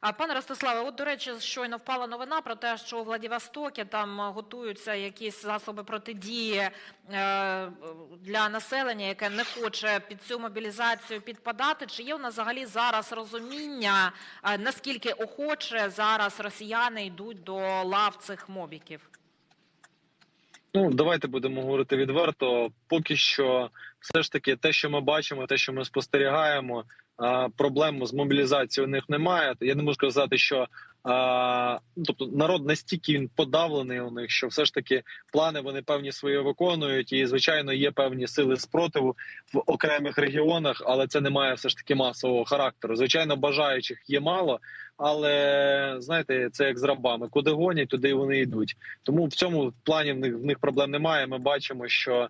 А пане Ростиславе, от до речі, щойно впала новина про те, що у Владивостокі там е, готуються якісь засоби протидії е, для населення, яке не хоче під цю мобілізацію підпадати. Чи є у нас взагалі зараз розуміння, е, наскільки охоче зараз росіяни йдуть до лав цих мобіків? Ну, давайте будемо говорити відверто. Поки що, все ж таки, те, що ми бачимо, те, що ми спостерігаємо, проблем з мобілізацією у них немає. Я не можу сказати, що а, ну, тобто народ настільки він подавлений у них, що все ж таки плани вони певні свої виконують, і звичайно є певні сили спротиву в окремих регіонах, але це не має все ж таки масового характеру. Звичайно, бажаючих є мало. Але знаєте, це як з рабами, куди гонять, туди вони йдуть. Тому в цьому плані в них в них проблем немає. Ми бачимо, що е,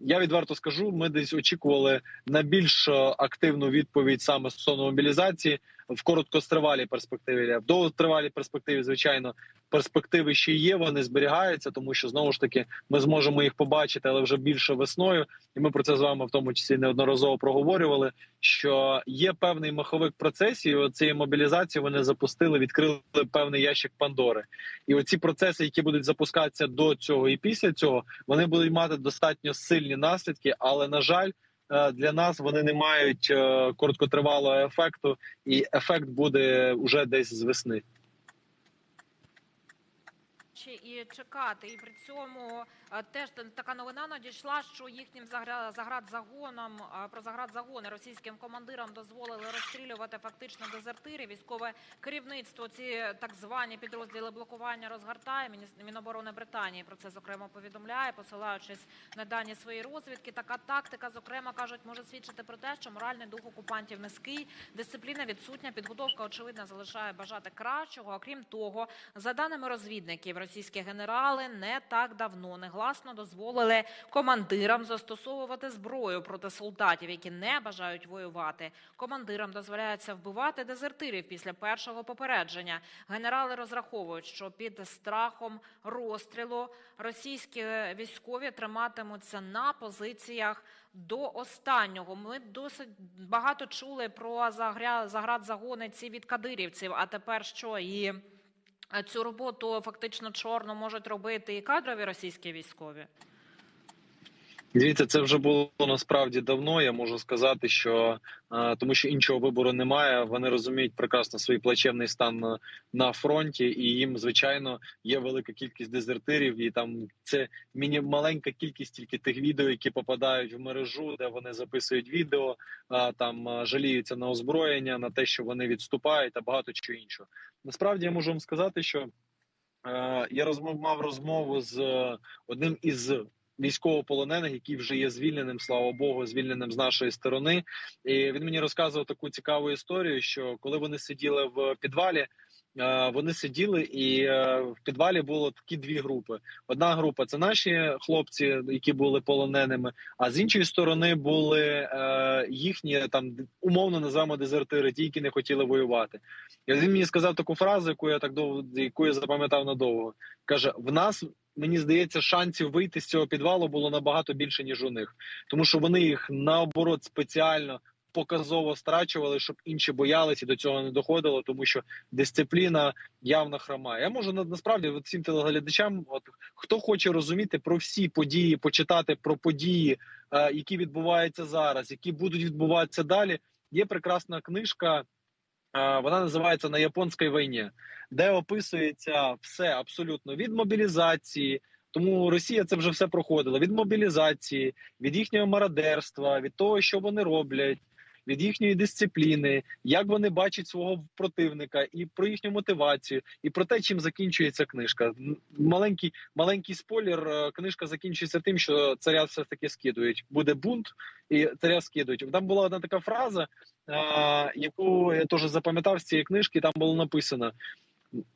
я відверто скажу, ми десь очікували на більш активну відповідь саме стосовно мобілізації в короткостривалій перспективі. В довготривалій перспективі, звичайно, перспективи ще є. Вони зберігаються, тому що знову ж таки ми зможемо їх побачити, але вже більше весною. І ми про це з вами в тому числі неодноразово проговорювали. Що є певний маховик процесів цієї мобілізації. Вони запустили, відкрили певний ящик Пандори, і оці процеси, які будуть запускатися до цього і після цього, вони будуть мати достатньо сильні наслідки, але на жаль. Е, Для нас вони не мають е, короткотривалого ефекту, і ефект буде уже десь з весни. Чи і чекати, і при цьому е, теж така новина надійшла, що їхнім загра- заградзагонам е, про заградзагони російським командирам дозволили розстрілювати фактично дезертирів. Військове керівництво ці так звані підрозділи блокування розгортає. Міноборони Британії про це зокрема повідомляє, посилаючись на дані своєї розвідки. Така тактика, зокрема, кажуть, може свідчити про те, що моральний дух окупантів низький, дисципліна відсутня, підготовка очевидно залишає бажати кращого. Окрім того, за даними розвідників, російські генерали не так давно негласно дозволили командирам застосовувати зброю проти солдатів, які не бажають воювати. Командирам дозволяється вбивати дезертирів після першого попередження. Генерали розраховують, що під страхом розстрілу російські військові триматимуться на позиціях до останнього. Ми досить багато чули про загря... заградзагони ці від кадирівців. А тепер що і цю роботу фактично чорно можуть робити і кадрові російські військові. Дивіться, це вже було насправді давно. Я можу сказати, що е, тому, що іншого вибору немає. Вони розуміють прекрасно свій плачевний стан на, фронті, і їм звичайно є велика кількість дезертирів, і там це міні маленька кількість тільки тих відео, які попадають в мережу, де вони записують відео, а там е, жаліються на озброєння, на те, що вони відступають, та багато чого іншого. Насправді я можу вам сказати, що е, я розмов мав розмову з одним із військовополонених, який вже є звільненим, слава Богу, звільненим з нашої сторони. І він мені розказував таку цікаву історію, що коли вони сиділи в підвалі. е, Вони сиділи, і е, в підвалі було такі дві групи. Одна група це наші хлопці, які були полоненими. А з іншої сторони були е, їхні там умовно називаємо дезертири, ті, які не хотіли воювати. І він мені сказав таку фразу, яку я так довго яку я запам'ятав надовго. каже: в нас мені здається, шансів вийти з цього підвалу було набагато більше ніж у них, тому що вони їх наоборот спеціально показово страчували, щоб інші боялися і до цього не доходило, тому що дисципліна явно хромає. Я можу на- насправді всім телеглядачам, от хто хоче розуміти про всі події, почитати про події, е, які відбуваються зараз, які будуть відбуватися далі. Є прекрасна книжка. Вона називається на японській війні, де описується все абсолютно від мобілізації. Тому Росія це вже все проходила від мобілізації, від їхнього мародерства, від того, що вони роблять, від їхньої дисципліни, як вони бачать свого противника, і про їхню мотивацію, і про те, чим закінчується книжка. Маленький маленький спойлер. е, Книжка закінчується тим, що царя все таки скидують. Буде бунт, і царя скидують. Там була одна така фраза, е, яку я теж запам'ятав з цієї книжки. Там було написано.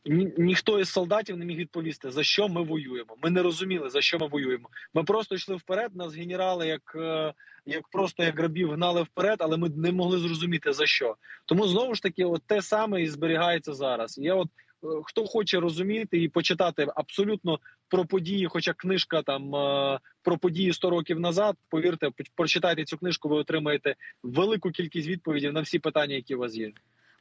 Ні, ніхто із солдатів не міг відповісти, за що ми воюємо. Ми не розуміли, за що ми воюємо. Ми просто йшли вперед. Нас генерали, як е, як просто як рабів гнали вперед, але ми не могли зрозуміти за що. Тому знову ж таки, от те саме і зберігається зараз. Я от е, хто хоче розуміти і почитати абсолютно про події, хоча книжка там е, про події 100 років назад. Повірте, прочитайте цю книжку, ви отримаєте велику кількість відповідей на всі питання, які у вас є.